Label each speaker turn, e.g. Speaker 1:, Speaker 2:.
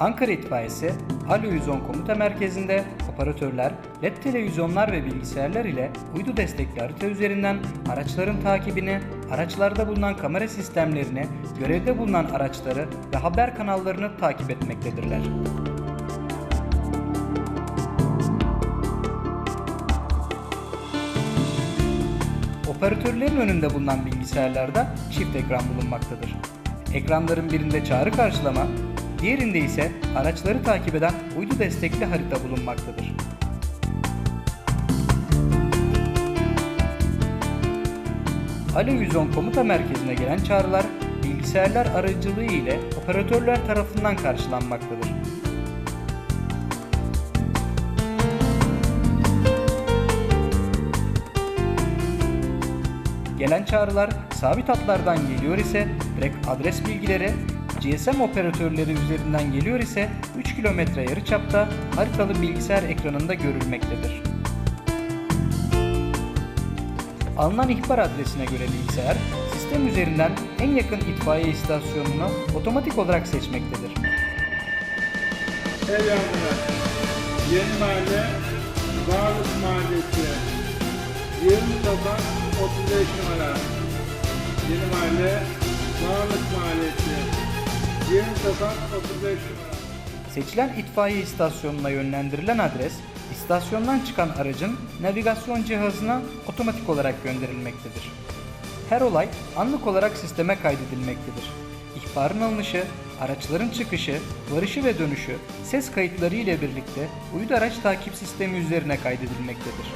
Speaker 1: Ankara İtfaiyesi Alo 110 Komuta Merkezi'nde operatörler LED televizyonlar ve bilgisayarlar ile uydu destekli harita üzerinden araçların takibini, araçlarda bulunan kamera sistemlerini, görevde bulunan araçları ve haber kanallarını takip etmektedirler. Operatörlerin önünde bulunan bilgisayarlarda çift ekran bulunmaktadır. Ekranların birinde çağrı karşılama, diğerinde ise araçları takip eden uydu destekli harita bulunmaktadır. 110 komuta merkezine gelen çağrılar bilgisayarlar aracılığı ile operatörler tarafından karşılanmaktadır. Gelen çağrılar sabit hatlardan geliyor ise direkt adres bilgileri, GSM operatörleri üzerinden geliyor ise 3 kilometre yarıçapta haritalı bilgisayar ekranında görülmektedir. Alınan ihbar adresine göre bilgisayar, sistem üzerinden en yakın itfaiye istasyonunu otomatik olarak seçmektedir.
Speaker 2: Selamlar. Yeni Mahalle, Varlık Mahallesi. 20 Sokak 35 numara. Yeni Mahalle, Varlık Mahallesi. 20 Sokak 35 numara.
Speaker 1: Seçilen itfaiye istasyonuna yönlendirilen adres, istasyondan çıkan aracın navigasyon cihazına otomatik olarak gönderilmektedir. Her olay anlık olarak sisteme kaydedilmektedir. İhbarın alınışı, araçların çıkışı, varışı ve dönüşü ses kayıtları ile birlikte uydu araç takip sistemi üzerine kaydedilmektedir.